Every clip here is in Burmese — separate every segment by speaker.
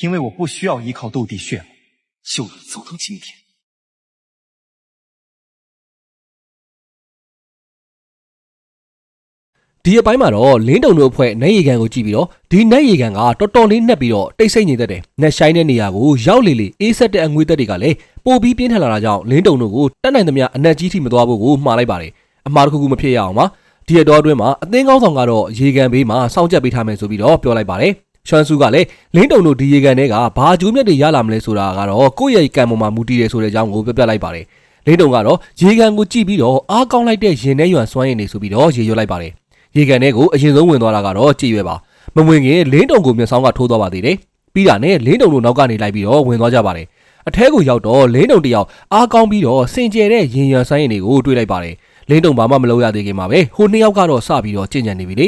Speaker 1: 因为我不需要依靠斗帝血脉，就能走到今天。
Speaker 2: ဒီအပိုင်းမှာတော့လင်းတုံတို့အဖွဲ့နတ်ရေကန်ကိုကြည့်ပြီးတော့ဒီနတ်ရေကန်ကတော်တော်လေးနှက်ပြီးတော့တိတ်ဆိတ်နေတတ်တယ်။နတ်ဆိုင်တဲ့နေရာကိုရောက်လေလေအေးဆက်တဲ့အငွေသက်တွေကလည်းပိုပြီးပြင်းထန်လာတာကြောင့်လင်းတုံတို့ကိုတတ်နိုင်သမျှအနက်ကြီးထိမသွားဖို့ကိုမှားလိုက်ပါတယ်။အမှားတစ်ခုခုမဖြစ်ရအောင်ပါ။ဒီအတော်အတွင်းမှာအသင်းကောင်းဆောင်ကတော့ရေကန်ဘေးမှာစောင့်ကြပ်ပေးထားမယ်ဆိုပြီးတော့ပြောလိုက်ပါတယ်။ ချွမ်ဆူကလည်းလင်းတုံတို့ဒီရေကန်တွေကဘာကျိုးမြတ်တွေရလာမလဲဆိုတာကတော့ကိုယ့်ရဲ့ကံပေါ်မှာမူတည်တယ်ဆိုတဲ့အကြောင်းကိုပြပြလိုက်ပါတယ်။လင်းတုံကတော့ရေကန်ကိုကြည့်ပြီးတော့အားကောင်းလိုက်တဲ့ရင်ထဲရွံစွမ်းရည်နေဆိုပြီးတော့ရေရွတ်လိုက်ပါတယ်။ရေကန်ထဲကိုအရင်ဆုံးဝင်သွားတာကတော့ကြည်ရွယ်ပါမဝင်ခင်လင်းတုံကိုမျက်စောင်းကထိုးသွားပါသေးတယ်ပြီးတာနဲ့လင်းတုံတို့နောက်ကနေလိုက်ပြီးတော့ဝင်သွားကြပါတယ်အထဲကိုရောက်တော့လင်းတုံတယောက်အားကောင်းပြီးတော့စင်ကြယ်တဲ့ရင်ရံဆိုင်ရင်တွေကိုတွေးလိုက်ပါတယ်လင်းတုံဘာမှမလုပ်ရသေးခင်မှာပဲဟိုနှစ်ယောက်ကတော့စပြီးတော့ကြင်ကြံနေပြီလေ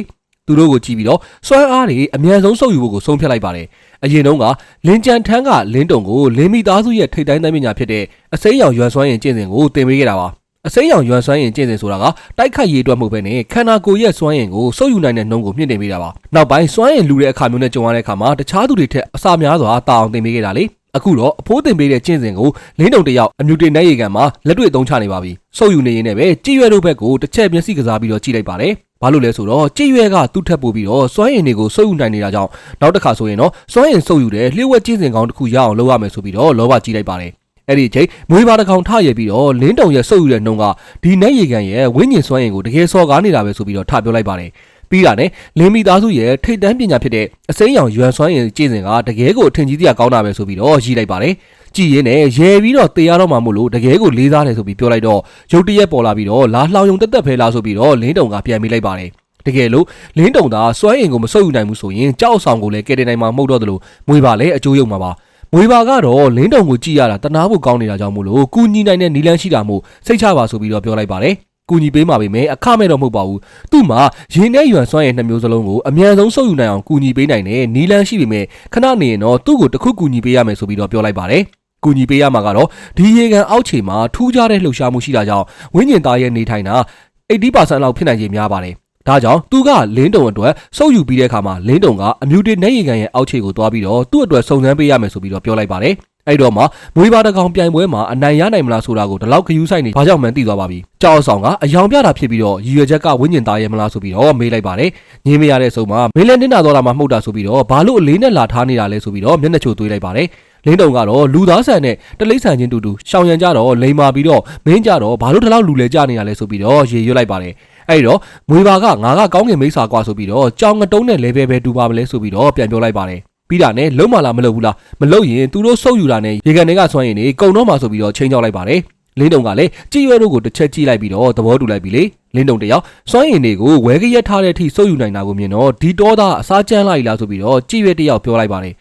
Speaker 2: သူတို့ကိုကြည့်ပြီးတော့စွမ်းအားတွေအမြန်ဆုံးဆုပ်ယူဖို့ကိုဆုံးဖြတ်လိုက်ပါတယ်အရင်တုန်းကလင်းကြံထန်းကလင်းတုံကိုလင်းမိသားစုရဲ့ထိတ်တိုင်းတိုင်းပညာဖြစ်တဲ့အစိမ်းရောင်ရွံစွမ်းရင်ကျင့်စဉ်ကိုသင်ပေးခဲ့တာပါအစိမ်းရောင်ရွံစွမ်းရင်ကျင့်စဉ်ဆိုတာကတိုက်ခိုက်ရေးအတွက်မဟုတ်ဘဲနဲ့ခန္ဓာကိုယ်ရဲ့စွမ်းရင်ကိုစုပ်ယူနိုင်တဲ့နှုံးကိုမြင့်တင်ပေးတာပါနောက်ပိုင်းစွမ်းရင်လူတဲ့အခါမျိုးနဲ့ကြုံရတဲ့အခါမှာတခြားသူတွေထက်အစာများစွာတာအောင်တင်ပေးခဲ့တာလေအခုတော့အဖိုးတင်ပေးတဲ့ကျင့်စဉ်ကိုလင်းတုံတစ်ယောက်အမြူတင်တဲ့ရေကန်မှာလက်တွေ့သုံးချနေပါပြီစုပ်ယူနေရင်လည်းပဲကြည်ရွယ်တို့ဘက်ကိုတစ်ချက်မျက်စိကစားပြီးတော့ကြည့်လိုက်ပါတယ် ဘာလို့လဲဆိုတော့ကြည်ရွယ်ကသူ့ထက်ပိုပြီးတော့စွမ်းရင်တွေကိုစုပ်ယူနိုင်နေတာကြောင့်နောက်တစ်ခါဆိုရင်တော့စွမ်းရင်စုပ်ယူတဲ့လျှို့ဝှက်ကျင့်စဉ်ကောင်းတစ်ခုရအောင်လုပ်ရမယ်ဆိုပြီးတော့လောဘကြီးလိုက်ပါတယ်အဲ့ဒီအချိန်မွေးပါတစ်ကောင်ထရပြီးတော့လင်းတုံရဲ့စုပ်ယူတဲ့နှုံကဒီနက်ရေကန်ရဲ့ဝိညာဉ်စွမ်းရင်ကိုတကယ်စော်ကားနေတာပဲဆိုပြီးတော့ထပြောလိုက်ပါတယ် ပြီးတာနဲ့လင်းမိသားစုရဲ့ထိတ်တန်းပညာဖြစ်တဲ့အစိမ်းရောင်ရွံစွမ်းရင်ကျင့်စဉ်ကတကယ်ကိုအထင်ကြီးတရားကောင်းတာပဲဆိုပြီးတော့ရည်လိုက်ပါတယ်ကြည်ရင်နဲ့ရဲပြီးတော့တေးရတော့မှမို့လို့တကယ်ကိုလေးစားတယ်ဆိုပြီးပြောလိုက်တော့ရုတ်တရက်ပေါ်လာပြီးတော့လာလှောင်ယုံတက်တက်ဖဲလားဆိုပြီးတော့လင်းတုံကပြန်မိလိုက်ပါတယ်တကယ်လို့လင်းတုံသာစွမ်းရင်ကိုမဆုပ်ယူနိုင်ဘူးဆိုရင်ကြောက်ဆောင်ကိုလည်းကဲတင်နိုင်မှာမဟုတ်တော့သလိုမွေပါလည်းအကျိုးရုံမှာပါမွေပါကတော့လင်းတုံကိုကြည့်ရတာတနာဖို့ကောင်းနေတာကြောင့်မို့လို့ကူညီနိုင်တဲ့နီလန်းရှိတာမို့စိတ်ချပါဆိုပြီးတော့ပြောလိုက်ပါတယ် ကူညီပေးမှာပဲမယ်အခမဲ့တော့မဟုတ်ပါဘူးသူ့မှာရင်နဲ့ရွံစွမ်းရဲ့နှစ်မျိုးစလုံးကိုအမြန်ဆုံးဆုပ်ယူနိုင်အောင်ကူညီပေးနိုင်တဲ့နီလန်းရှိပေမဲ့ခဏနေရင်တော့သူ့ကိုတစ်ခုကူညီပေးရမယ်ဆိုပြီးတော့ပြောလိုက်ပါတယ်ကူညီပေးရမှာကတော့ဒီရေကန်အောက်ခြေမှာထူးခြားတဲ့လှုပ်ရှားမှုရှိတာကြောင့်ဝိညာဉ်သားရဲ့နေထိုင်တာ80%လောက်ဖြစ်နိုင်ခြေများပါတယ်ဒါကြောင့်သူကလင်းတုံအတွက်စုပ်ယူပြီးတဲ့အခါမှာလင်းတုံကအမြူတေနေရီကန်ရဲ့အောက်ခြေကိုသွားပြီးတော့သူ့အတွက်စုံစမ်းပေးရမယ်ဆိုပြီးတော့ပြောလိုက်ပါတယ် အဲ့တော့မှမွေးပါတကောင်ပြိုင်ပွဲမှာအနိုင်ရနိုင်မလားဆိုတာကိုဒီလောက်ခယူးဆိုင်နေဘာကြောင့်မှန်းသိသွားပါပြီ။ကြောက်ဆောင်ကအယောင်ပြတာဖြစ်ပြီးတော့ရည်ရွယ်ချက်ကဝိညာဉ်သားရဲ့မလားဆိုပြီးတော့မေးလိုက်ပါတယ်။ငင်းမရတဲ့ဆုံမှာမေးလန်တင်တာတော့လာမှမှုတ်တာဆိုပြီးတော့ဘာလို့အလေးနဲ့လာထားနေတာလဲဆိုပြီးတော့မျက်နှာချိုသွေးလိုက်ပါတယ်။လင်းတုံကတော့လူသားဆန်နဲ့တလိษံချင်းတူတူရှောင်ရံကြတော့လိန်မာပြီးတော့မင်းကြတော့ဘာလို့ဒီလောက်လူလဲကြနေရလဲဆိုပြီးတော့ရေရွတ်လိုက်ပါတယ်။အဲ့တော့မွေပါကငါကကောင်းကင်မိတ်ဆာကွာဆိုပြီးတော့ကြောင်ငတုံးနဲ့လဲပဲပဲတူပါမလဲဆိုပြီးတော့ပြန်ပြောလိုက်ပါတယ်။ ပြီးတာနဲ့လုံးမလားမလုံးဘူးလားမလုံးရင်သူတို့စုပ်ယူတာနဲ့ရေကန်တွေကဆွမ်းရင်နေကုံတော့မှာဆိုပြီးတော့ချိန်ချောက်လိုက်ပါတယ်လင်းတုံကလည်းကြည်ရွယ်တို့ကိုတစ်ချက်ကြည့်လိုက်ပြီးတော့သဘောတူလိုက်ပြီလေလင်းတုံတယောက်စွမ်းရင်တွေကိုဝဲကရက်ထားတဲ့အထိစုပ်ယူနိုင်တာကိုမြင်တော့ဒီတော့သားအစားကျန်းလိုက်လားဆိုပြီးတော့ကြည်ရွယ်တယောက်ပြောလိုက်ပါတယ်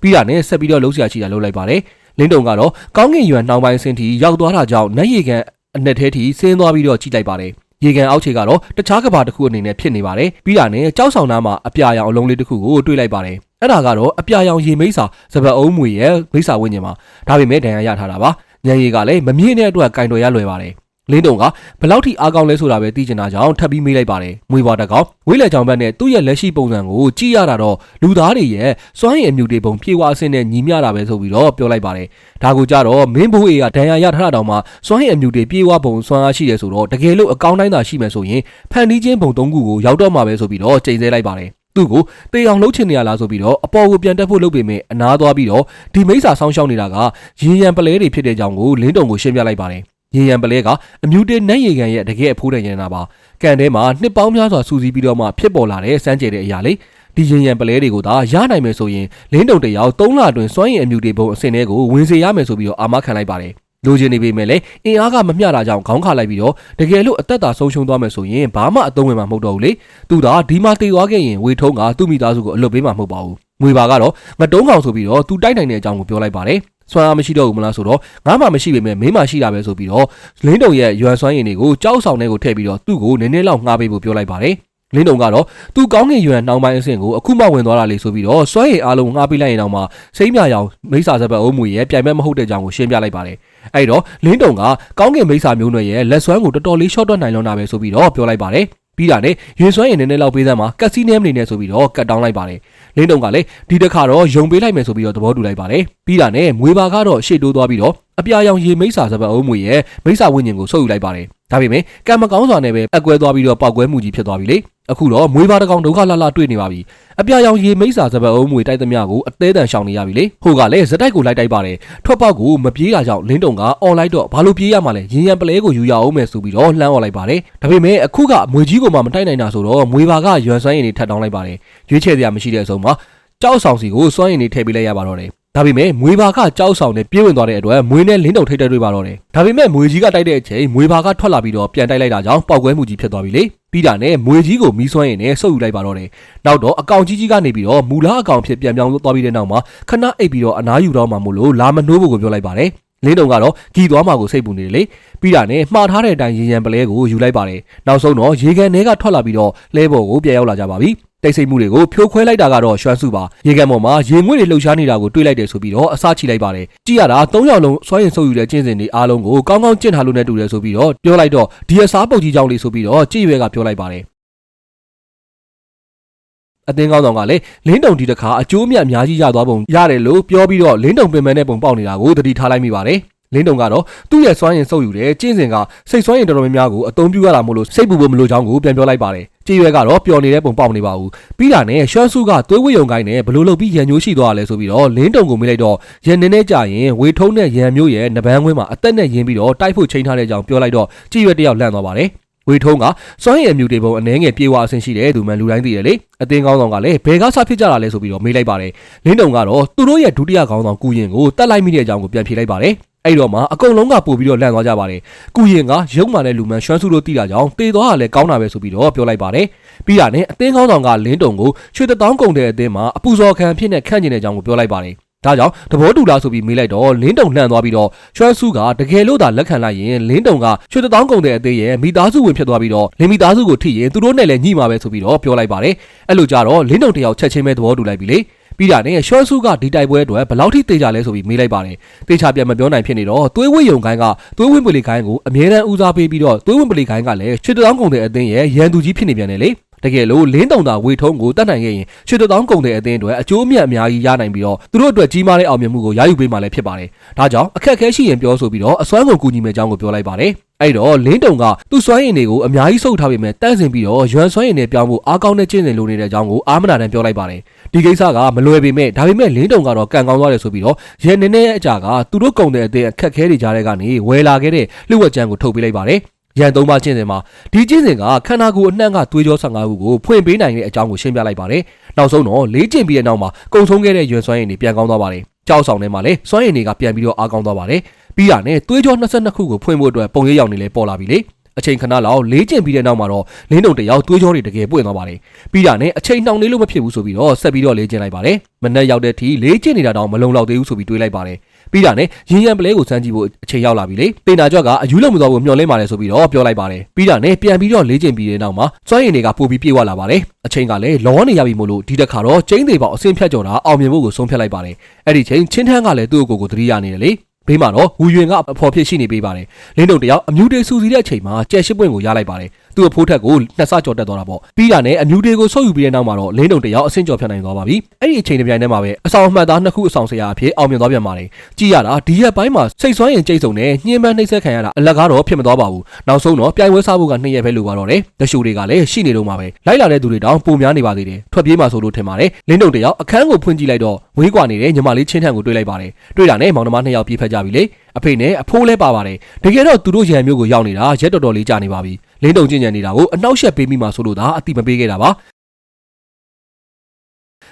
Speaker 2: ပြီးတာနဲ့ဆက်ပြီးတော့လှုပ်ရှားချီတာလှုပ်လိုက်ပါတယ်လင်းတုံကတော့ကောင်းကင်ရွံနှောင်းပိုင်းဆင်းထိရောက်သွားတာကြောင့်နတ်ရေကန်အနက်ထဲထိဆင်းသွားပြီးတော့ကြည့်လိုက်ပါတယ် ရေကန်အောက်ခြေကတော့တခြားကဘာတစ်ခုအနေနဲ့ဖြစ်နေပါတယ်ပြီးတာနဲ့ကြောက်ဆောင်သားမှာအပြာရောင်အလုံးလေးတစ်ခုကိုတွေးလိုက်ပါတယ်အဲ့ဒါကတော့အပြာရောင်ရေမိတ်စာစပတ်အုံးမွေရဲ့မိတ်စာဝိညာဉ်မှာဒါပေမဲ့ဒဏ်ရာရထားတာပါညံရီကလည်းမမြင့်တဲ့အတွက်ကင်တော်ရလွယ်ပါတယ် လင်းတုံကဘယ်လောက်ထိအားကောင်းလဲဆိုတာပဲသိချင်တာကြောင့်ထပ်ပြီးမေးလိုက်ပါတယ်မွေဘွားတကောင်ဝိလက်ချောင်ဘက်နဲ့သူ့ရဲ့လက်ရှိပုံစံကိုကြည့်ရတာတော့လူသားတွေရဲ့စွမ်းရည်အမြူတွေပုံပြေဝအဆင့်နဲ့ညီမျှတာပဲဆိုပြီးတော့ပြောလိုက်ပါတယ်ဒါကိုကြတော့မင်းဘိုးအေကဒဏ်ရာရထားတာတောင်မှစွမ်းရည်အမြူတွေပြေဝပုံစွမ်းအားရှိတယ်ဆိုတော့တကယ်လို့အကောင်းတိုင်းသာရှိမယ်ဆိုရင်ဖန်တီးခြင်းပုံသုံးခုကိုရောက်တော့မှာပဲဆိုပြီးတော့ချိန်ဆလိုက်ပါတယ်သူ့ကိုတေအောင်လှုပ်ချင်နေရလားဆိုပြီးတော့အပေါ်ကိုပြန်တက်ဖို့လုပ်ပေမဲ့အနာသွားပြီးတော့ဒီမိစ္ဆာဆောင်းရှောင်းနေတာကရေရန်ပလဲတွေဖြစ်တဲ့ကြောင့်ကိုလင်းတုံကိုရှင်းပြလိုက်ပါတယ် ရေရန်ပလဲကအမြူတေနတ်ရေကန်ရဲ့တကယ်အဖိုးတန်ရန်နာပါကန်ထဲမှာနှစ်ပေါင်းများစွာစူးစီးပြီးတော့မှဖြစ်ပေါ်လာတဲ့စမ်းကြဲတဲ့အရာလေးဒီရင်ရန်ပလဲတွေကိုသာရနိုင်မယ်ဆိုရင်လင်းတုံတယောက်၃လအတွင်းစွမ်းရည်အမြူတေပုံအစင်တွေကိုဝင်စေရမယ်ဆိုပြီးတော့အာမခံလိုက်ပါတယ်လိုချင်နေပေမဲ့လည်းအင်အားကမမျှတာကြောင့်ခေါင်းခါလိုက်ပြီးတော့တကယ်လို့အသက်သာဆုံးရှုံးသွားမယ်ဆိုရင်ဘာမှအသုံးဝင်မှာမဟုတ်တော့ဘူးလေသူသာဒီမှာတည်သွားခဲ့ရင်ဝေထုံးကသူ့မိသားစုကိုအလွတ်ပေးမှာမဟုတ်ပါဘူးငွေပါကတော့ငတုံးကောင်ဆိုပြီးတော့သူတိုက်နိုင်တဲ့အကြောင်းကိုပြောလိုက်ပါတယ် စွမ်းအားမရှိတော့ဘူးမလားဆိုတော့ငါမှမရှိပေမဲ့မင်းမှရှိတာပဲဆိုပြီးတော့လင်းတုံရဲ့ရွယ်စွမ်းရည်တွေကိုကြောက်ဆောင်တဲ့ကိုထည့်ပြီးတော့သူ့ကိုနည်းနည်းလောက်ငှားပေးဖို့ပြောလိုက်ပါတယ်လင်းတုံကတော့သူကောင်းငင်ရွယ်နှောင်းပိုင်းအဆင့်ကိုအခုမှဝင်သွားတာလေဆိုပြီးတော့စွမ်းရည်အားလုံးငှားပေးလိုက်ရင်တော့မှစိမ့်မြရောင်မိစ္ဆာစပတ်အုံးမူရဲ့ပြိုင်မဲ့မဟုတ်တဲ့ကြောင်းကိုရှင်းပြလိုက်ပါတယ်အဲ့တော့လင်းတုံကကောင်းကင်မိစ္ဆာမျိုးနွယ်ရဲ့လက်စွမ်းကိုတော်တော်လေးရှော့တွက်နိုင်လွန်းတာပဲဆိုပြီးတော့ပြောလိုက်ပါတယ်ပြီးတာနဲ့ရွေစွမ်းရင်နည်းနည်းလောက်ပေးစမ်းမှာကက်စီနမ်နေနဲ့ဆိုပြီးတော့ကတ်တောင်းလိုက်ပါတယ် လင်းတုံကလည်းဒီတစ်ခါတော့ယုံပေးလိုက်မယ်ဆိုပြီးတော့သဘောတူလိုက်ပါတယ်ပြီးတာနဲ့မွေပါကတော့ရှေ့တိုးသွားပြီးတော့အပြာရောင်ရေမိတ်စာစပတ်အုံးမွေရဲ့မိတ်စာဝိညာဉ်ကိုဆုပ်ယူလိုက်ပါတယ်ဒါပေမဲ့ကံမကောင်းစွာနဲ့ပဲအကွဲသွားပြီးတော့ပောက်ကွဲမှုကြီးဖြစ်သွားပြီလေ အခုတော့မွေပါတကောင်ဒုက္ခလှလှတွေ့နေပါပြီအပြာရောင်ရေမိတ်စာစပတ်အုံးမွေတိုက်သမျှကိုအသေးတန်ရှောင်နေရပြီလေဟိုကလည်းဇက်တိုက်ကိုလိုက်တိုက်ပါတယ်ထွက်ပေါက်ကိုမပြေးတာကြောင့်လင်းတုံကអော်လိုက်တော့ဘာလို့ပြေးရမှာလဲရင်ရန်ပလဲကိုယူရအောင်မယ်ဆိုပြီးတော့လှမ်းអော်လိုက်ပါတယ်ဒါပေမဲ့အခုကမွေကြီးကိုမှမတိုက်နိုင်တာဆိုတော့မွေပါကရွံစွမ်းရည်တွေထပ်တောင်းလိုက်ပါတယ်ရွေးချယ်စရာမရှိတဲ့အဆုံးမှာကြောက်ဆောင်စီကိုစွမ်းရည်တွေထည့်ပေးလိုက်ရပါတော့တယ် ဒါပေမဲ့မွေဘာကကြောက်ဆောင်နဲ့ပြေးဝင်သွားတဲ့အတွက်မွေနဲ့လင်းတုံထိတ်တက်တွေ့ပါတော့တယ်။ဒါပေမဲ့မွေကြီးကတိုက်တဲ့အချိန်မွေဘာကထွက်လာပြီးတော့ပြန်တိုက်လိုက်တာကြောင့်ပောက်ကွဲမှုကြီးဖြစ်သွားပြီလေ။ပြီးတာနဲ့မွေကြီးကိုမီးစွမ်းရည်နဲ့ဆုပ်ယူလိုက်ပါတော့တယ်။နောက်တော့အကောင်ကြီးကြီးကနေပြီးတော့မူလာအကောင်ဖြစ်ပြန်ပြောင်းသွားပြီးတဲ့နောက်မှာခဏအိပ်ပြီးတော့အနားယူတော့မှမို့လို့လာမနှိုးဖို့ကိုပြောလိုက်ပါတယ်။လင်းတုံကတော့ဂီသွားမှာကိုစိတ်ပူနေတယ်လေပြီးတာနဲ့မှားထားတဲ့အတိုင်းရေရန်ပလဲကိုယူလိုက်ပါတယ်နောက်ဆုံးတော့ရေကန်ထဲကထွက်လာပြီးတော့လဲဘော်ကိုပြန်ရောက်လာကြပါပြီ တိတ်ဆိတ်မှုတွေကိုဖြိုခွဲလိုက်တာကတော့ရွှမ်းစုပါရေကန်ပေါ်မှာရေငွေ့တွေလှုပ်ရှားနေတာကိုတွေ့လိုက်တယ်ဆိုပြီးတော့အစချိလိုက်ပါတယ်ကြည့်ရတာ၃ယောက်လုံးစွမ်းရင်ဆုပ်ယူတဲ့ကျင့်စဉ်တွေအားလုံးကိုကောင်းကောင်းကျင့်ထားလို့နဲ့တူတယ်ဆိုပြီးတော့ပြောလိုက်တော့ဒီအစားပုတ်ကြီးကြောင့်လေးဆိုပြီးတော့ကြည့်ရွယ်ကပြောလိုက်ပါတယ်အသင်းကောင်းဆောင်ကလည်းလင်းတုံဒီတစ်ခါအကျိုးမြတ်အများကြီးရသွားပုံရတယ်လို့ပြောပြီးတော့လင်းတုံပင်ပန်းတဲ့ပုံပေါက်နေတာကိုသတိထားလိုက်မိပါတယ်လင်းတုံကတော့သူ့ရဲ့စွမ်းရင်စုပ်ယူတယ်ကျင့်စဉ်ကစိတ်စွမ်းရင်တော်တော်များများကိုအသုံးပြုရတာမို့လို့စိတ်ပူဖို့မလိုချောင်းကိုပြန်ပြောလိုက်ပါတယ် ကြည်ရွယ်ကတော့ပျော်နေတဲ့ပုံပေါက်နေပါဘူးပြီးတာနဲ့ရှမ်းစုကသွေးဝိယုံကိုင်းနဲ့ဘလို့လုပ်ပြီးရန်ညိုးရှိသွားရလဲဆိုပြီးတော့လင်းတုံကိုမေးလိုက်တော့ရန်နေနေကြရင်ဝေထုံးနဲ့ရန်မျိုးရဲ့နဘန်းခွင်းမှာအသက်နဲ့ရင်းပြီးတော့တိုက်ဖို့ချိန်ထားတဲ့အကြောင်းပြောလိုက်တော့ကြည်ရွယ်တယောက်လန့်သွားပါတယ်ဝေထုံးကစွမ်းရည်မြူတေပုံအနှဲငယ်ပြေဝအဆင်ရှိတယ်သူမှလူတိုင်းသိတယ်လေအတင်းကောင်းဆောင်ကလည်းဘယ်ကစားဖြစ်ကြတာလဲဆိုပြီးတော့မေးလိုက်ပါတယ်လင်းတုံကတော့သူတို့ရဲ့ဒုတိယကောင်းဆောင်ကုရင်ကိုတတ်လိုက်မိတဲ့အကြောင်းကိုပြန်ဖြေလိုက်ပါတယ် အဲ့တော့မှအကုန်လုံးကပို့ပြီးတော့လန့်သွားကြပါတယ်။ကုရင်ကရုံမာနဲ့လူမှန်ရွှမ်းစုလို့တိတာကြောင့်တေသွားတာလည်းကောင်းတာပဲဆိုပြီးတော့ပြောလိုက်ပါတယ်။ပြီးတာနဲ့အသင်းကောင်းဆောင်ကလင်းတုံကိုရွှေတထောင်းကုံတဲ့အသင်းမှာအပူဇော်ခံဖြစ်နေခန့်ကျင်တဲ့အကြောင်းကိုပြောလိုက်ပါတယ်။ဒါကြောင့်သဘောတူလားဆိုပြီးမေးလိုက်တော့လင်းတုံလှန်သွားပြီးတော့ရွှမ်းစုကတကယ်လို့သာလက်ခံလိုက်ရင်လင်းတုံကရွှေတထောင်းကုံတဲ့အသေးရဲ့မိသားစုဝင်ဖြစ်သွားပြီးတော့လင်းမိသားစုကိုထိရင်သူတို့နဲ့လည်းညှိမှာပဲဆိုပြီးတော့ပြောလိုက်ပါတယ်။အဲ့လိုကြတော့လင်းတုံတယောက်ချက်ချင်းပဲသဘောတူလိုက်ပြီလေ။ ပြီးတာနဲ့ရှော့စုကဒီတိုက်ပွဲအတွက်ဘယ်လောက်ထိတေချာလဲဆိုပြီးမေးလိုက်ပါတယ်တေချာပြန်မပြောနိုင်ဖြစ်နေတော့သွေးဝင်းယုံခိုင်းကသွေးဝင်းပလီခိုင်းကိုအမြဲတမ်းဦးစားပေးပြီးတော့သွေးဝင်းပလီခိုင်းကလည်းချွေတောင်းကုန်တဲ့အသင်းရဲ့ရန်သူကြီးဖြစ်နေပြန်တယ်လေတကယ်လို့လင်းတုံတာဝေထုံးကိုတတ်နိုင်ခဲ့ရင်ရွှေတောင်းကုန်တဲ့အသင်းအတွက်အကျိုးအမြတ်အများကြီးရနိုင်ပြီးတော့သူတို့အတွက်ကြီးမားတဲ့အောင်မြင်မှုကိုရယူပေးမှလည်းဖြစ်ပါတယ်။ဒါကြောင့်အခက်အခဲရှိရင်ပြောဆိုပြီးတော့အစွမ်းကုန်ကူညီမဲ့အကြောင်းကိုပြောလိုက်ပါတယ်။ အဲ့တော့လင်းတုံကသူ့စွမ်းရည်တွေကိုအများကြီးစုပ်ထားပေမဲ့တန့်စင်ပြီးတော့ရွမ်စွမ်းရည်တွေပြောင်းဖို့အားကောင်းတဲ့ကျင့်စဉ်လိုနေတဲ့အကြောင်းကိုအာမနာတန်ပြောလိုက်ပါတယ်။ဒီကိစ္စကမလွယ်ပေမဲ့ဒါပေမဲ့လင်းတုံကတော့ကံကောင်းသွားတယ်ဆိုပြီးတော့ရဲနေနေအကြာကသူတို့ကုန်တဲ့အသင်းအခက်အခဲတွေကြားထဲကနေဝယ်လာခဲ့တဲ့လှုပ်ဝက်ကြမ်းကိုထုတ်ပေးလိုက်ပါတယ်။ရန်သုံးပါကျင့်စဉ်မှာဒီကျင့်စဉ်ကခန္ဓာကိုယ်အနှံ့ကသွေးကြော15ခုကိုဖွင့်ပေးနိုင်တဲ့အကြောင်းကိုရှင်းပြလိုက်ပါတယ်။နောက်ဆုံးတော့လေးကျင့်ပြီးတဲ့နောက်မှာကုံဆုံးခဲ့တဲ့ရွယ်စွမ်းရည်တွေပြန်ကောင်းသွားပါတယ်။ကြောက်ဆောင်ထဲမှာလည်းစွမ်းရည်တွေကပြန်ပြီးတော့အားကောင်းသွားပါတယ်။ ပြီးတာနဲ့သွေးကြော22ခုကိုဖွင့်ဖို့အတွက်ပုံရိပ်ရောက်နေလဲပေါ်လာပြီလေ။အချိန်ခဏလောက်လေးကျင်ပြီးတဲ့နောက်မှာတော့လင်းတုံတယောက်သွေးကြောတွေတကယ်ပွင့်သွားပါတယ်ပြီးတာနဲ့အချိန်နှောင့်နေလို့မဖြစ်ဘူးဆိုပြီးတော့ဆက်ပြီးတော့လေးကျင်လိုက်ပါတယ်မနက်ရောက်တဲ့အထိလေးကျင်နေတာတောင်မလုံလောက်သေးဘူးဆိုပြီးတွေးလိုက်ပါတယ်ပြီးတာနဲ့ရင်ရံပလဲကိုစမ်းကြည့်ဖို့အချိန်ရောက်လာပြီလေပင်နာကြွက်ကအယူလုံးမသွားဘူးမျောလင်းပါတယ်ဆိုပြီးတော့ပြောလိုက်ပါတယ်ပြီးတာနဲ့ပြန်ပြီးတော့လေးကျင်ပြီးတဲ့နောက်မှာစွမ်းရည်တွေကပို့ပြီးပြေးဝလာပါတယ်အချိန်ကလည်းလောနေရပြီမို့လို့ဒီတစ်ခါတော့ကျင်းသေးပေါက်အဆင်ဖြတ်ကြော်တာအောင်မြင်ဖို့ကိုဆုံးဖြတ်လိုက်ပါတယ်အဲ့ဒီချိန်ချင်းထန်းကလည်းသူ့ကိုယ်ကိုသတိရနေတယ်လေ ဘေးမှာတော့ဝူယွင်ကအဖော်ဖြစ်ရှိနေပေးပါတယ်လင်းတုံတယောက်အမြူတေစူစီတဲ့အချိန်မှာကြက်ရှိပွင့်ကိုရလိုက်ပါတယ် သူ့အဖိုးထက်ကိုနှစ်ဆကြော်တက်သွားတာပေါ့ပြီးတာနဲ့အမြူတေကိုဆုပ်ယူပြီးတဲ့နောက်မှာတော့လင်းတုံတယောက်အဆင့်ကျော်ဖြတ်နိုင်သွားပါပြီအဲ့ဒီအချိန်တစ်ပြိုင်တည်းမှာပဲအဆောင်အမှတ်သားနှစ်ခုအဆောင်ဆရာအဖြစ်အောင်မြင်သွားပြန်ပါတယ်ကြည်ရတာဒီရက်ပိုင်းမှာစိတ်ဆွမ်းရင်ကြိတ်ဆုံနဲ့ညှင်းပန်းနှိမ့်ဆက်ခံရတာအလက်ကားတော့ဖြစ်မသွားပါဘူးနောက်ဆုံးတော့ပြိုင်ပွဲစားဖို့ကနှစ်ရက်ပဲလိုပါတော့တယ်တရှူတွေကလည်းရှိနေတော့မှာပဲလိုက်လာတဲ့သူတွေတောင်ပုံများနေပါသေးတယ်ထွက်ပြေးမှဆိုလို့ထင်ပါတယ်လင်းတုံတယောက်အခန်းကိုဖွင့်ကြည့်လိုက်တော့ဝေးကွာနေတဲ့ညီမလေးချင်းထန်ကိုတွေ့လိုက်ပါတယ်တွေ့တာနဲ့မောင်နှမနှစ်ယောက်ပြေးဖက်ကြပြီလေအဖေနဲ့အဖိုးလဲပါပါတယ်တကယ်တော့သူတို့ရံမျိုးကိုရောက်နေတာရက်တော်တော်လေးကြာနေပါပြီ လင်းတုံကျင်ကြံနေတာကိုအနှောက်ယှက်ပေးမိမှဆိုလို့သာအတိမပေးခဲ့တာပါ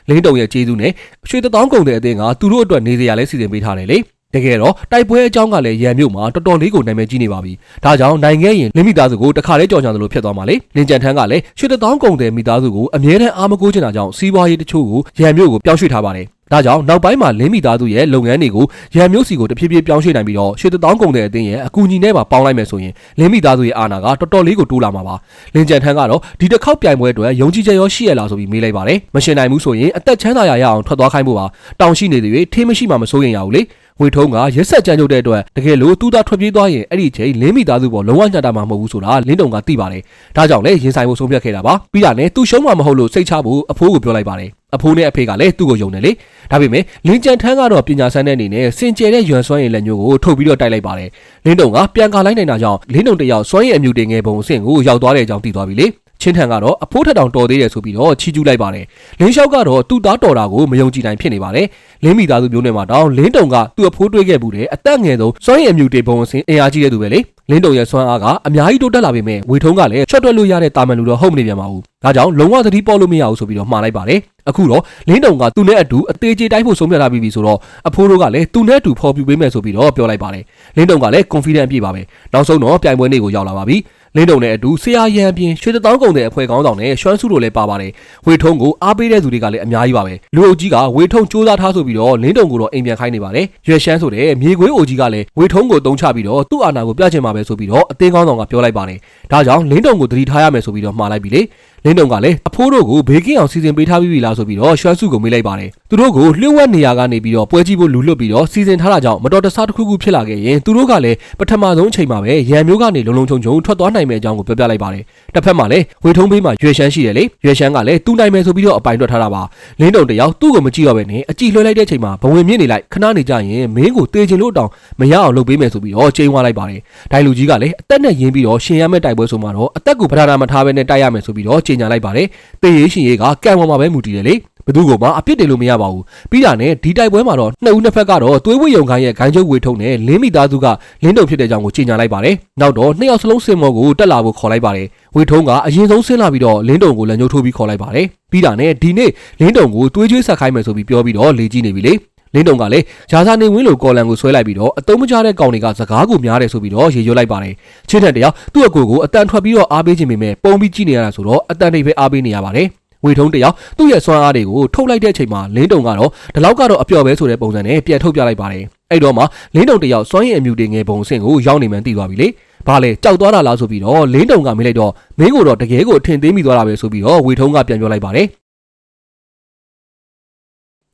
Speaker 2: လင်းတုံရဲ့ကျေးဇူးနဲ့ရွှေတထောင်းကုန်တဲ့အသင်းကသူတို့အတွက်နေစရာလဲစီစဉ်ပေးထားတယ်လေတကယ်တော့တိုက်ပွဲအကြောင်းကလည်းရန်မြို့မှာတော်တော်လေးကိုနာမည်ကြီးနေပါပြီ။ဒါကြောင့်နိုင်ငံရင်လင်းမိသားစုကိုတခါလေးကြော်ကြံသလိုဖြစ်သွားမှာလေ။လင်းကြံထန်းကလည်းရွှေတထောင်းကုန်တဲ့မိသားစုကိုအမြဲတမ်းအားမကိုးချင်တာကြောင့်စီးပွားရေးတချို့ကိုရန်မြို့ကိုပြောင်းရွှေ့ထားပါတယ်။ ဒါကြောင့်နောက်ပိုင်းမှာလင်းမိသားစုရဲ့လုပ်ငန်းတွေကိုရန်မျိုးစီကိုတဖြည်းဖြည်းပြောင်းရွှေ့နိုင်ပြီးတော့ရွှေတောင်းကုန်တဲ့အတင်းရဲ့အကူအညီနဲ့ပါပေါင်းလိုက်မယ်ဆိုရင်လင်းမိသားစုရဲ့အာဏာကတော်တော်လေးကိုတိုးလာမှာပါလင်းကြံထန်းကတော့ဒီတစ်ခေါက်ပြိုင်ပွဲအတွက်ယုံကြည်ချက်ရောရှိရလားဆိုပြီးမေးလိုက်ပါတယ်မရှင်နိုင်ဘူးဆိုရင်အသက်ချမ်းသာရရအောင်ထွက်သွားခိုင်းဖို့ပါတောင်းရှိနေသေး၍ထင်းမရှိမှမစိုးရင်ရဘူးလေဝေထုံးကရက်ဆက်ကြမ်းကြုတ်တဲ့အတွက်တကယ်လို့သူသာထွက်ပြေးသွားရင်အဲ့ဒီချိန်လင်းမိသားစုပေါ်လုံးဝညှတာမှာမဟုတ်ဘူးဆိုတာလင်းတုံကသိပါတယ်။ဒါကြောင့်လည်းရင်ဆိုင်ဖို့ဆုံးဖြတ်ခဲ့တာပါ။ပြီးတာနဲ့သူရှုံးမှာမဟုတ်လို့စိတ်ချဖို့အဖိုးကိုပြောလိုက်ပါတယ် အဖိုးနဲ့အဖေကလည်းသူ့ကိုယုံတယ်လေဒါပေမဲ့လင်းကြံထန်းကတော့ပညာဆန်းတဲ့အနေနဲ့စင်ကြယ်တဲ့ရွံစွမ်းရည်လက်ညှိုးကိုထုတ်ပြီးတော့တိုက်လိုက်ပါတယ်လင်းတုံကပြန်ကာလိုက်နိုင်တာကြောင့်လင်းတုံတယောက်စွမ်းရည်အမြူတင်ငယ်ပုံအဆင့်ကိုရောက်သွားတဲ့အကြောင်းသိသွားပြီလေ ချင်းထန်ကတော့အဖိုးထက်တောင်တော်သေးတယ်ဆိုပြီးတော့ချီးကျူးလိုက်ပါတယ်လင်းလျှောက်ကတော့သူ့သားတော်တာကိုမယုံကြည်နိုင်ဖြစ်နေပါတယ်လင်းမိသားစုမျိုးနဲ့မှာတောင်လင်းတုံကသူ့အဖိုးတွေးခဲ့ဘူးတဲ့အသက်ငယ်ဆုံးစွမ်းရည်အမြူတင်ပုံအဆင့်အင်အားကြီးတဲ့သူပဲလေလင်းတုံရဲ့စွမ်းအားကအများကြီးတိုးတက်လာပေမဲ့ဝေထုံးကလည်းချွတ်တွက်လို့ရတဲ့တာမန်လူတော့ဟုတ်မနေပြန်ပါဘူးဒါကြောင့်လုံးဝသတိပေါ်လို့မရဘူးဆိုပြီးတော့မှားလိုက်ပါတယ်အခုတော့လင်းတုံကသူနဲ့အတူအသေးချေတိုက်ဖို့ဆုံးဖြတ်ထားပြီးပြီဆိုတော့အဖိုးတို့ကလည်းသူနဲ့အတူဖော်ပြပေးမယ်ဆိုပြီးတော့ပြောလိုက်ပါတယ်လင်းတုံကလည်း confident အပြည့်ပါပဲနောက်ဆုံးတော့ပြိုင်ပွဲနေ့ကိုရောက်လာပါပြီ လင်းတုံနဲ့အတူဆရာရန်ပြင်ရွှေတောင်းကုံတဲ့အဖွဲ့ကောင်းဆောင်နဲ့ရွှမ်းစုတို့လည်းပါပါတယ်ဝေထုံးကိုအားပေးတဲ့သူတွေကလည်းအများကြီးပါပဲလူအုပ်ကြီးကဝေထုံးစူးစမ်းထားဆိုပြီးတော့လင်းတုံကိုတော့အိမ်ပြန်ခိုင်းနေပါတယ်ရွှေရှမ်းဆိုတဲ့မြေခွေးအိုကြီးကလည်းဝေထုံးကိုတုံးချပြီးတော့သူ့အာဏာကိုပြချင်ပါပဲဆိုပြီးတော့အသေးကောင်းဆောင်ကပြောလိုက်ပါတယ်ဒါကြောင့်လင်းတုံကိုတတိထားရမယ်ဆိုပြီးတော့မှားလိုက်ပြီလေလင်းတုံကလည်းအဖိုးတို့ကိုဘေးကင်းအောင်စီစဉ်ပေးထားပြီးပြီလားဆိုပြီးတော့ရွှမ်းစုကိုမေးလိုက်ပါတယ် သူတို့ကိုလျှို့ဝှက်နေရာကနေပြီးတော့ပွဲကြည့်ဖို့လူလွတ်ပြီးတော့စီစဉ်ထားတာကြောင့်မတော်တဆတစ်ခုခုဖြစ်လာခဲ့ရင်သူတို့ကလည်းပထမဆုံးအချိန်မှာပဲရန်မျိုးကနေလုံလုံချုံချုံထွက်သွားနိုင်မယ့်အကြောင်းကိုပြောပြလိုက်ပါတယ်တစ်ဖက်မှာလည်းဝေထုံးဘေးမှာရွှေရှမ်းရှိတယ်လေရွှေရှမ်းကလည်းတူနိုင်မယ်ဆိုပြီးတော့အပိုင်တွက်ထားတာပါလင်းတုံတယောက်သူ့ကိုမကြည့်တော့ပဲနဲ့အကြည့်လွှဲလိုက်တဲ့အချိန်မှာဘဝင်မြင့်နေလိုက်ခဏနေကြရင်မင်းကိုတေချင်လို့တောင်မရအောင်လုပ်ပေးမယ်ဆိုပြီးတော့ချိန်ဝါလိုက်ပါတယ်ဒိုင်လူကြီးကလည်းအသက်နဲ့ရင်းပြီးတော့ရှင်ရမယ့်တိုက်ပွဲဆိုမှတော့အသက်ကိုပဓာနာမထားဘဲနဲ့တိုက်ရမယ်ဆိုပြီးတော့ချိန်ညာလိုက်ပါတယ်တေးရေးရှင်ရေးကကံပေါ်မှာပဲမူတည်တယ်လေ ဘယ်သူကမှအပြစ်တင်လို့မရပါဘူးပြီးတာနဲ့ဒီတိုက်ပွဲမှာတော့နှစ်ဦးနှစ်ဖက်ကတော့သွေးဝိယုံခိုင်းရဲ့ဂိုင်းချုပ်ဝေထုံနဲ့လင်းမိသားစုကလင်းတုံဖြစ်တဲ့အကြောင်းကိုကြေညာလိုက်ပါတယ်နောက်တော့နှစ်ယောက်စလုံးစင်မော်ကိုတက်လာဖို့ခေါ်လိုက်ပါတယ်ဝေထုံကအရင်ဆုံးဆင်းလာပြီးတော့လင်းတုံကိုလက်ညှိုးထိုးပြီးခေါ်လိုက်ပါတယ်ပြီးတာနဲ့ဒီနေ့လင်းတုံကိုသွေးကြွေးဆက်ခိုင်းမယ်ဆိုပြီးပြောပြီးတော့လေကြည့်နေပြီလေလင်းတုံကလည်းဂျာစာနေဝင်းလိုကော်လန်ကိုဆွဲလိုက်ပြီးတော့အတုံးမကြတဲ့ကောင်တွေကစကားကိုများတယ်ဆိုပြီးတော့ရေရွတ်လိုက်ပါတယ်ချင်းထက်တယောက်သူ့အကိုကိုအတန်ထွက်ပြီးတော့အားပေးခြင်းပေမဲ့ပုံပြီးကြည့်နေရတာဆိုတော့အတန်တွေပဲအားပေးနေရပါတယ် ဝေထုံးတယောက်သူ့ရဲ့စွမ်းအားတွေကိုထုတ်လိုက်တဲ့အချိန်မှာလင်းတုံကတော့ဒီလောက်ကတော့အပျော်ပဲဆိုတဲ့ပုံစံနဲ့ပြန်ထုတ်ပြလိုက်ပါတယ်အဲ့တော့မှလင်းတုံတယောက်စွမ်းရည်အမြူတင်ငယ်ပုံအဆင့်ကိုရောက်နေမှန်းသိသွားပြီလေဘာလဲကြောက်သွားတာလားဆိုပြီးတော့လင်းတုံကမေးလိုက်တော့မင်းကိုတော့တကယ်ကိုအထင်သေးမိသွားတာပဲဆိုပြီးတော့ဝေထုံးကပြန်ပြောလိုက်ပါတယ်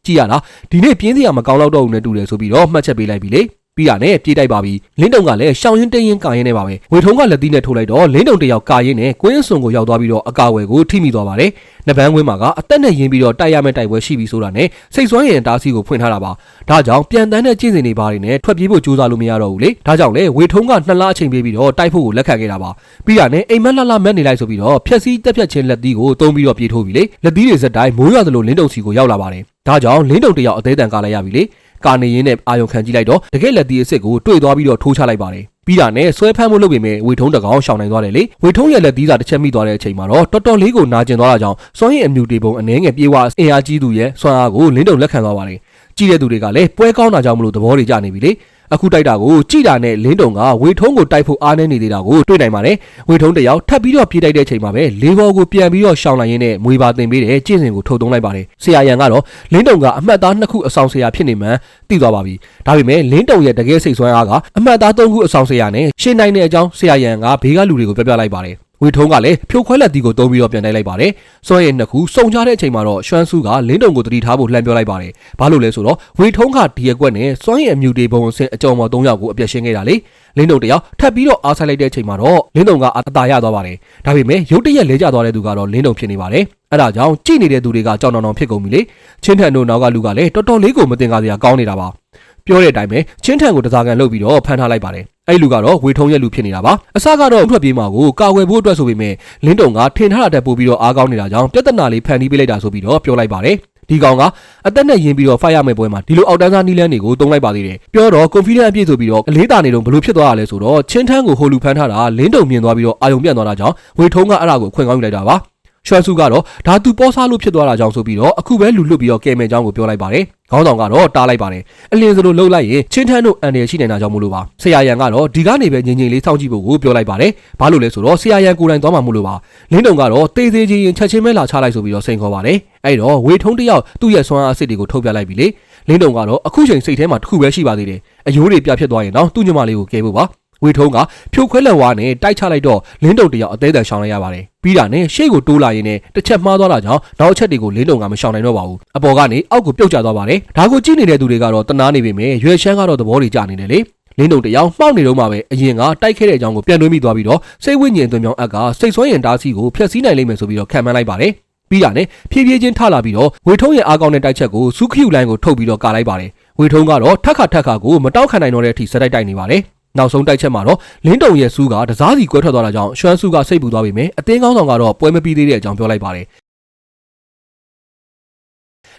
Speaker 2: ကြည့်ရလားဒီနေ့ပြင်းစရာမကောင်းတော့တော့ဘူးနဲ့တူတယ်ဆိုပြီးတော့မှတ်ချက်ပေးလိုက်ပြီလေ ပြီးတာနဲ့ပြေးတိုက်ပါပြီလင်းတုံကလည်းရှောင်းရင်တင်းရင်ကာရင်နေပါပဲဝေထုံးကလက်သီးနဲ့ထိုးလိုက်တော့လင်းတုံတယောက်ကာရင်နဲ့ကွင်းစွန်ကိုရောက်သွားပြီးတော့အကာဝယ်ကိုထိမိသွားပါတယ်နဗန်းဝင်းမှာကအသက်နဲ့ရင်းပြီးတော့တိုက်ရမယ့်တိုက်ပွဲရှိပြီဆိုတာနဲ့စိတ်စွမ်းရည်တားဆီးကိုဖွင့်ထားတာပါဒါကြောင့်ပြန်တန်းတဲ့ကျင့်စဉ်တွေပါနေနဲ့ထွက်ပြေးဖို့ကြိုးစားလို့မရတော့ဘူးလေဒါကြောင့်လေဝေထုံးကနှစ်လအချိန်ပေးပြီးတော့တိုက်ဖို့ကိုလက်ခံခဲ့တာပါပြီးတာနဲ့အိမ်မက်လှလှမက်နေလိုက်ဆိုပြီးတော့ဖြက်စီးတက်ဖြတ်ခြင်းလက်သီးကိုတုံးပြီးတော့ပြေးထိုးပြီလေလက်သီးတွေစက်တိုင်းမိုးရွာသလိုလင်းတုံစီကိုရောက်လာပါတယ်ဒါကြောင့်လင်းတုံတယောက်အသေးတန်ကားလိုက်ရပြီလေ ကာနေရင်းနဲ့အာယုံခံကြည့်လိုက်တော့တကယ်လက်တီးအစ်စ်ကိုတွေ့သွားပြီးတော့ထိုးချလိုက်ပါတယ်ပြီးတာနဲ့ဆွဲဖမ်းမှုလုပ်ပေမဲ့ဝေထုံးတကောင်ရှောင်နိုင်သွားတယ်လေဝေထုံးရဲ့လက်သီးစာတစ်ချက်မိသွားတဲ့အချိန်မှာတော့တော်တော်လေးကိုနာကျင်သွားတာကြောင့်စွမ်းရည်အမြူတေပုံအနှဲငယ်ပြေးဝအင်အားကြီးသူရဲ့စွမ်းအားကိုလင်းတုံလက်ခံသွားပါတယ်ကြည့်တဲ့သူတွေကလည်းပွဲကောင်းတာကြောင့်မလို့သဘောတွေကျနေပြီလေ အခုတိုက်တာကိုကြည်တာနဲ့လင်းတုံကဝေထုံးကိုတိုက်ဖို့အားနေနေသေးတာကိုတွေ့နိုင်ပါတယ်ဝေထုံးတယောက်ထပ်ပြီးတော့ပြေးတိုက်တဲ့အချိန်မှာပဲလေးဘောကိုပြန်ပြီးတော့ရှောင်လိုက်ရင်းနဲ့မွေပါတင်ပေးတဲ့ကျင့်စဉ်ကိုထုတ်သုံးလိုက်ပါတယ်ဆရာရန်ကတော့လင်းတုံကအမှတ်သားနှစ်ခုအဆောင်ဆရာဖြစ်နေမှန်းသိသွားပါပြီဒါပေမဲ့လင်းတုံရဲ့တကယ်စိတ်ဆွမ်းအားကအမှတ်သားသုံးခုအဆောင်ဆရာနဲ့ရှင်းနိုင်တဲ့အကြောင်းဆရာရန်ကဘေးကလူတွေကိုပြောပြလိုက်ပါတယ် ဝေထုံးကလည်းဖြိုခွဲလက်တီကိုတုံးပြီးတော့ပြန်တိုက်လိုက်ပါတယ်။စွဲရဲ့နှစ်ခုစုံချတဲ့အချိန်မှာတော့ရွှမ်းစုကလင်းတုံကိုတတိထားဖို့လှမ်းပြောလိုက်ပါတယ်။ဘာလို့လဲဆိုတော့ဝေထုံးကဒီရက်ကွက်နဲ့စွဲရဲ့အမြူတေဘုံအဆင့်အကြော်မော်၃ယောက်ကိုအပြတ်ရှင်းခဲ့တာလေ။လင်းတုံတယောက်ထပ်ပြီးတော့အားဆိုင်လိုက်တဲ့အချိန်မှာတော့လင်းတုံကအသာရသွားပါတယ်။ဒါပေမဲ့ရုတ်တရက်လဲကျသွားတဲ့သူကတော့လင်းတုံဖြစ်နေပါတယ်။အဲဒါကြောင့်ကြည်နေတဲ့သူတွေကကြောင်တောင်တောင်ဖြစ်ကုန်ပြီလေ။ချင်းထန်တို့နောက်ကလူကလည်းတော်တော်လေးကိုမတင်ကားစရာကောင်းနေတာပါ။ပြောတဲ့အတိုင်းပဲချင်းထန်ကိုတစားကန်လုပ်ပြီးတော့ဖမ်းထားလိုက်ပါတယ် အဲ့လူကတော့ဝေထုံးရဲ့လူဖြစ်နေတာပါအစကတော့ထွက်ပြေးမှာကိုကာဝယ်ဖို့အတွက်ဆိုပေမဲ့လင်းတုံကထင်ထားတာတက်ပို့ပြီးတော့အားကောင်းနေတာကြောင့်ပြဿနာလေးဖန်တီးပေးလိုက်တာဆိုပြီးတော့ပြောလိုက်ပါတယ်ဒီကောင်ကအသက်နဲ့ရင်းပြီးတော့ဖိုက်ရမယ့်ပွဲမှာဒီလိုအောက်တန်းစားနီးလန်းတွေကိုတုံးလိုက်ပါသေးတယ်ပြောတော့ confidence အပြည့်ဆိုပြီးတော့အလေးတာနေတော့ဘလို့ဖြစ်သွားတာလဲဆိုတော့ချင်းထန်းကိုဟိုလူဖမ်းထားတာလင်းတုံမြင်သွားပြီးတော့အာယုံပြန့်သွားတာကြောင့်ဝေထုံးကအဲ့ဒါကိုခွင့်ကောင်းယူလိုက်တာပါ ရွှဲစုကတော့ဓာတူပေါ်စားလို့ဖြစ်သွားတာကြောင့်ဆိုပြီးတော့အခုပဲလူလွတ်ပြီးတော့ကဲမယ်ကြောင်းကိုပြောလိုက်ပါတယ်။ခေါင်းဆောင်ကတော့တားလိုက်ပါတယ်။အလင်းစလိုလှုပ်လိုက်ရင်ချင်းထန်းတို့အန်ရရှိနေတာကြောင့်မလို့ပါ။ဆရာရန်ကတော့ဒီကနေပဲငင်ငင်လေးစောင့်ကြည့်ဖို့ကိုပြောလိုက်ပါတယ်။ဘာလို့လဲဆိုတော့ဆရာရန်ကိုယ်တိုင်သွားမှာမလို့ပါ။လင်းတုံကတော့တေးသေးချင်းချက်ချင်းပဲလာချလိုက်ဆိုပြီးတော့စိန်ခေါ်ပါတယ်။အဲ့တော့ဝေထုံးတယောက်သူ့ရဲ့ဆွမ်းအားအစ်စ်တွေကိုထုတ်ပြလိုက်ပြီလေ။လင်းတုံကတော့အခုချိန်စိတ်ထဲမှာတစ်ခုပဲရှိပါသေးတယ်။အယိုးတွေပြဖြစ်သွားရင်တော့သူ့ညီမလေးကိုကဲဖို့ပါ။ ဝေထုံးကဖြိုခွဲလက်ဝါးနဲ့တိုက်ချလိုက်တော့လင်းတုံတယောက်အသေးအံရှောင်လိုက်ရပါတယ်ပြီးတာနဲ့ရှေ့ကိုတိုးလာရင်းနဲ့တစ်ချက်မှားသွားတာကြောင့်နောက်အချက်တွေကိုလင်းတုံကမရှောင်နိုင်တော့ပါဘူးအပေါ်ကနေအောက်ကိုပြုတ်ကျသွားပါတယ်ဒါကိုကြည့်နေတဲ့သူတွေကတော့တနာနေပေမဲ့ရွယ်ရှမ်းကတော့သဘောတွေကျနေတယ်လေလင်းတုံတယောက်မှောက်နေတော့မှပဲအရင်ကတိုက်ခဲ့တဲ့အကြောင်းကိုပြန်တွေးမိသွားပြီးတော့စိတ်ဝိညာဉ်သွင်းပြောင်းအက်ကစိတ်ဆွဲရင်တားစီကိုဖျက်ဆီးနိုင်လိမ့်မယ်ဆိုပြီးတော့ခံမှန်းလိုက်ပါတယ်ပြီးတာနဲ့ဖြည်းဖြည်းချင်းထလာပြီးတော့ဝေထုံးရဲ့အားကောင်းတဲ့တိုက်ချက်ကိုစူးခ ्यू လိုင်းကိုထုတ်ပြီးတော့ကာလိုက်ပါတယ်ဝေထုံးကတော့ထက်ခါထက်ခါကိုမတောက်ခံနိုင်တော့တဲ့အထိစက်တိုက်တိုက်နေပါတယ် နောက်ဆုံးတိုက်ချက်မှာတော့လင်းတုံရဲ့စူးကတစားစီကွဲထွက်သွားတာကြောင့်ရွှမ်းစူးကစိတ်ပူသွားပြီမယ်အတင်းကောင်းဆောင်ကတော့ပွဲမပြီးသေးတဲ့အကြောင်းပြောလိုက်ပါတယ်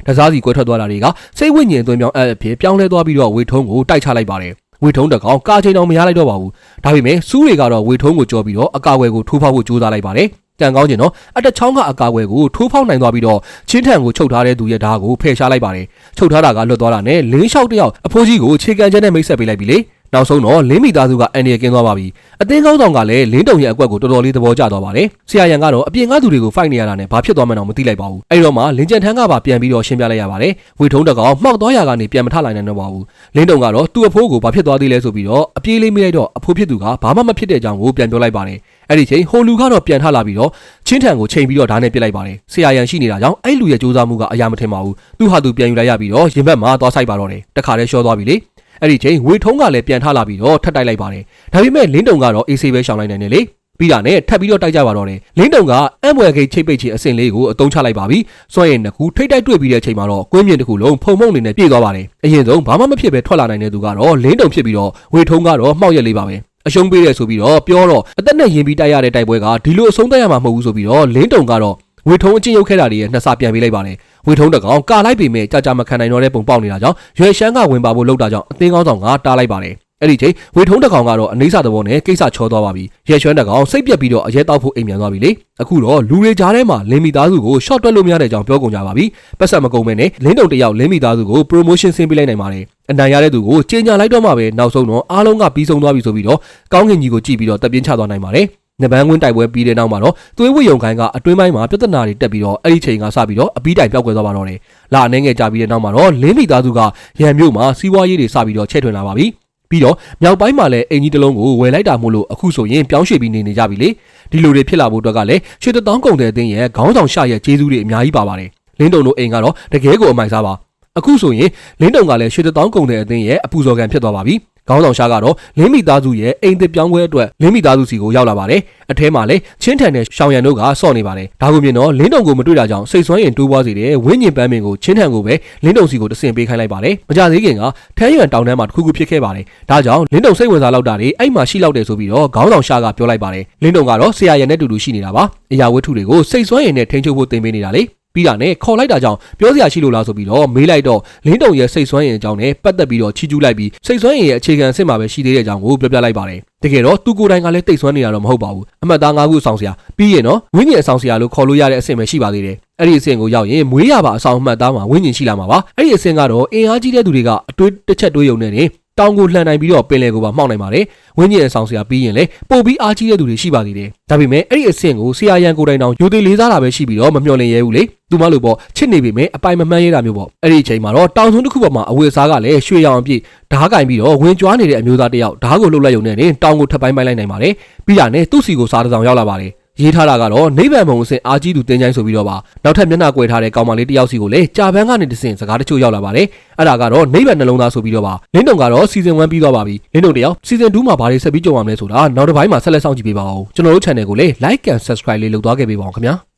Speaker 2: တစားစီကွဲထွက်သွားတာတွေကစိတ်ဝိညာဉ်သွင်းပြောင်းအဲ့အဖြစ်ပြောင်းလဲသွားပြီးတော့ဝေထုံးကိုတိုက်ချလိုက်ပါတယ်ဝေထုံးတကောင်ကာချိန်အောင်မရလိုက်တော့ပါဘူးဒါပေမဲ့စူးတွေကတော့ဝေထုံးကိုကြောပြီးတော့အကာအကွယ်ကိုထိုးဖောက်ဖို့ကြိုးစားလိုက်ပါတယ်ကြံကောင်းကျင်တော့အတက်ချောင်းကအကာအကွယ်ကိုထိုးဖောက်နိုင်သွားပြီးတော့ချင်းထန်ကိုချုပ်ထားတဲ့သူရဲ့ဓာတ်ကိုဖယ်ရှားလိုက်ပါတယ်ချုပ်ထားတာကလွတ်သွားတာနဲ့လင်းလျှောက်တစ်ယောက်အဖိုးကြီးကိုခြေကန်ချက်နဲ့မိတ်ဆက်ပေးလိုက်ပြီလေ နောက်ဆုံးတော့လင်းမိသားစုကအန်ဒီရကင်းသွားပါပြီအသင်းကောင်းဆောင်ကလည်းလင်းတုံရဲ့အကွက်ကိုတော်တော်လေးသဘောကျသွားပါတယ်ဆရာရန်ကတော့အပြင်ကသူတွေကိုဖိုက်နေရတာနဲ့ဘာဖြစ်သွားမှန်းတော့မသိလိုက်ပါဘူးအဲ့တော့မှလင်းကျန်ထန်းကပါပြန်ပြီးတော့ရှင်းပြလိုက်ရပါတယ်ဝေထုံးတကောင်မှောက်သွားရကနေပြန်မထလိုက်နိုင်တော့ပါဘူးလင်းတုံကတော့သူ့အဖိုးကိုဘာဖြစ်သွားသေးလဲဆိုပြီးတော့အပြေးလေးမိလိုက်တော့အဖိုးဖြစ်သူကဘာမှမဖြစ်တဲ့အကြောင်းကိုပြန်ပြောလိုက်ပါတယ်အဲ့ဒီချိန်ဟိုလူကတော့ပြန်ထလာပြီးတော့ချင်းထန်ကိုချိန်ပြီးတော့ဓာတ်နဲ့ပြစ်လိုက်ပါတယ်ဆရာရန်ရှိနေတာကြောင့်အဲ့လူရဲ့စူးစမ်းမှုကအရာမထင်ပါဘူးသူဟာသူပြန်ယူလိုက်ရပြီးတော့ရင်ဘက်မှာသွားဆိုင်ပါတော့တယ်တခါတည်းရှော့သွားပြီလေ အဲ့ဒီချိန်ဝေထုံးကလည်းပြန်ထလာပြီးတော့ထပ်တိုက်လိုက်ပါတယ်ဒါပေမဲ့လင်းတုံကတော့အေးဆေးပဲရှောင်လိုက်နိုင်တယ်လေပြီးတာနဲ့ထပ်ပြီးတော့တိုက်ကြပါတော့တယ်လင်းတုံကအမ်ဘွယ်ဂိတ်ချိတ်ပိတ်ချင်အစင်လေးကိုအတုံးချလိုက်ပါပြီစွန့်ရင်နှစ်ခုထိတ်တိုက်တွေ့ပြီးတဲ့အချိန်မှာတော့ကွင်းမြင့်တစ်ခုလုံးဖုံမုံနေနဲ့ပြေးသွားပါတယ်အရင်ဆုံးဘာမှမဖြစ်ပဲထွက်လာနိုင်တဲ့သူကတော့လင်းတုံဖြစ်ပြီးတော့ဝေထုံးကတော့မှောက်ရက်လေးပါပဲအရှုံးပေးတယ်ဆိုပြီးတော့ပြောတော့အသက်နဲ့ရင်ပြီးတိုက်ရတဲ့တိုက်ပွဲကဒီလိုအဆုံးသတ်ရမှာမဟုတ်ဘူးဆိုပြီးတော့လင်းတုံကတော့ ဝေထုံးအချင်းရုပ်ခဲ့တာတွေရဲ့နှစ်ဆပြန်ပေးလိုက်ပါတယ်ဝေထုံးတကောင်ကာလိုက်ပေမဲ့ကြာကြာမခံနိုင်တော့တဲ့ပုံပေါက်နေတာကြောင့်ရွယ်ရှမ်းကဝင်ပါဖို့လှုပ်တာကြောင့်အသင်းကောင်းဆောင်ကတားလိုက်ပါတယ်အဲ့ဒီချိန်ဝေထုံးတကောင်ကတော့အနေစာသဘောနဲ့ကိစ္စချောသွားပါပြီရဲရွှမ်းတကောင်စိတ်ပြက်ပြီးတော့အရဲတောက်ဖို့အိမ်ပြန်သွားပြီလေအခုတော့လူတွေကြားထဲမှာလင်းမီသားစုကို short တွက်လို့မရတဲ့အကြောင်းပြောကုန်ကြပါပြီပတ်ဆက်မကုန်မဲနဲ့လင်းတုံတယောက်လင်းမီသားစုကို promotion ဆင်းပေးလိုက်နိုင်ပါတယ်အနိုင်ရတဲ့သူကိုကြေညာလိုက်တော့မှပဲနောက်ဆုံးတော့အားလုံးကပြီးဆုံးသွားပြီဆိုပြီးတော့ကောင်းကင်ကြီးကိုကြည့်ပြီးတော့တပ်ပြင်းချသွားနိုင်ပါတယ် နဘန်းဝင်းတိုက်ပွဲပြီးတဲ့နောက်မှာတော့သွေးဝိယုံခိုင်းကအတွင်းပိုင်းမှာပြဿနာတွေတက်ပြီးတော့အဲ့ဒီချိန်ကစပြီးတော့အပီးတိုင်ပြောက်ကွယ်သွားပါတော့တယ်။လာအနေငယ်ကြပြီးတဲ့နောက်မှာတော့လင်းမိသားစုကရန်မြို့မှာစီးပွားရေးတွေစပြီးတော့ချဲ့ထွင်လာပါပြီ။ပြီးတော့မြောက်ပိုင်းမှာလည်းအင်ကြီးတစ်လုံးကိုဝယ်လိုက်တာမို့လို့အခုဆိုရင်ပြောင်းရွှေ့ပြီးနေနေကြပြီလေ။ဒီလိုတွေဖြစ်လာဖို့အတွက်ကလည်းရွှေတထောင်းကုန်တဲ့အတင်းရဲ့ခေါင်းဆောင်ရှာရဲ့ကျေးဇူးတွေအများကြီးပါပါတယ်။လင်းတုံတို့အိမ်ကတော့တကယ်ကိုအမိုက်စားပါ။အခုဆိုရင်လင်းတုံကလည်းရွှေတထောင်းကုန်တဲ့အတင်းရဲ့အပူဇော်ခံဖြစ်သွားပါပြီ။ ခေါင်းဆောင်ရှားကတော့လင်းမိသားစုရဲ့အိမ်သစ်ပြောင်းပွဲအတွက်လင်းမိသားစုစီကိုရောက်လာပါတယ်။အထဲမှာလည်းချင်းထန်တဲ့ရှောင်ရန်တို့ကစော့နေပါတယ်။ဒါကိုမြင်တော့လင်းတုံကိုမတွေ့တာကြောင့်စိတ်ဆွမ်းရင်တိုးပွားစေတဲ့ဝင်းညင်ပန်းမင်ကိုချင်းထန်ကိုပဲလင်းတုံစီကိုတဆင်ပေးခိုင်းလိုက်ပါတယ်။မကြသေးခင်ကထန်းရွံတောင်တန်းမှာတစ်ခုခုဖြစ်ခဲ့ပါတယ်။ဒါကြောင့်လင်းတုံစိတ်ဝင်စားလောက်တာတွေအဲ့မှာရှိလောက်တယ်ဆိုပြီးတော့ခေါင်းဆောင်ရှားကပြောလိုက်ပါတယ်။လင်းတုံကတော့ဆရာရန်နဲ့တူတူရှိနေတာပါ။အရာဝတ္ထုတွေကိုစိတ်ဆွမ်းရင်နဲ့ထိန်းချုပ်ဖို့တင်ပေးနေတာလေ။ ပြီးတာနဲ့ခေါ်လိုက်တာကြောင့်ပြောစရာရှိလို့လားဆိုပြီးတော့မေးလိုက်တော့လင်းတုံရဲ့စိတ်ဆွမ်းရင်အကြောင်းနဲ့ပတ်သက်ပြီးတော့ချီးကျူးလိုက်ပြီးစိတ်ဆွမ်းရင်ရဲ့အခြေခံအစ်စ်မှာပဲရှိသေးတဲ့အကြောင်းကိုပြောပြလိုက်ပါတယ်တကယ်တော့သူကိုယ်တိုင်ကလည်းတိတ်ဆွမ်းနေတာတော့မဟုတ်ပါဘူးအမှတ်သား၅ခုအဆောင်ဆရာပြီးရင်တော့ဝင်းကျင်အဆောင်ဆရာလို့ခေါ်လို့ရတဲ့အဆင့်ပဲရှိပါသေးတယ်အဲ့ဒီအဆင့်ကိုရောက်ရင်မွေးရပါအဆောင်အမှတ်သားမှာဝင်းကျင်ရှိလာမှာပါအဲ့ဒီအဆင့်ကတော့အင်အားကြီးတဲ့သူတွေကအတွေးတစ်ချက်တွေးယုံနေတယ် တောင်ကိုလှန်နိုင်ပြီးတော့ပင်လယ်ကိုပါမှောက်နိုင်ပါတယ်။ဝင်းကျင်အဆောင်ဆရာပြီးရင်လေပို့ပြီးအားကြီးတဲ့သူတွေရှိပါသေးတယ်။ဒါပေမဲ့အဲ့ဒီအဆင့်ကိုဆရာရန်ကိုတိုင်တောင်ယူသေးလေးစားတာပဲရှိပြီးတော့မမျှော်လင့်ရဲဘူးလေ။သူမလို့ပေါ့ချစ်နေပေမဲ့အပိုင်မမှန်ရဲတာမျိုးပေါ့။အဲ့ဒီအချိန်မှာတော့တောင်စုံတစ်ခုပေါ်မှာအဝေစားကလည်းရွှေရောင်အပြည့်ဓားကင်ပြီးတော့ဝင်ကြွားနေတဲ့အမျိုးသားတစ်ယောက်ဓားကိုလှုပ်လိုက်ရုံနဲ့တင်တောင်ကိုထပ်ပိုင်းပိုင်းလိုက်နိုင်ပါတယ်။ပြီးတာနဲ့သူ့စီကိုစားတစ်စောင်ရောက်လာပါတယ်။ ရေးထားတာကတော့နိဗ္ဗာန်ဘုံအစဉ်အာကြီးသူတင်းချိုင်းဆိုပြီးတော့ပါနောက်ထပ်မျက်နှာကွယ်ထားတဲ့ကောင်မလေးတစ်ယောက်စီကိုလည်းကြာပန်းကနေတဆင့်စကားတချို့ရောက်လာပါတယ်အဲ့ဒါကတော့နိဗ္ဗာန်နှလုံးသားဆိုပြီးတော့ပါလင်းတုံကတော့စီဇန်1ပြီးသွားပါပြီလင်းတုံတယောက်စီဇန်2မှာဘာတွေဆက်ပြီးကြုံရမလဲဆိုတာနောက်တစ်ပိုင်းမှာဆက်လက်စောင့်ကြည့်ပေးပါဦးကျွန်တော်တို့ channel ကိုလည်း like and subscribe လေးလုပ်သွားခဲ့ပေးပါဦးခင်ဗျာ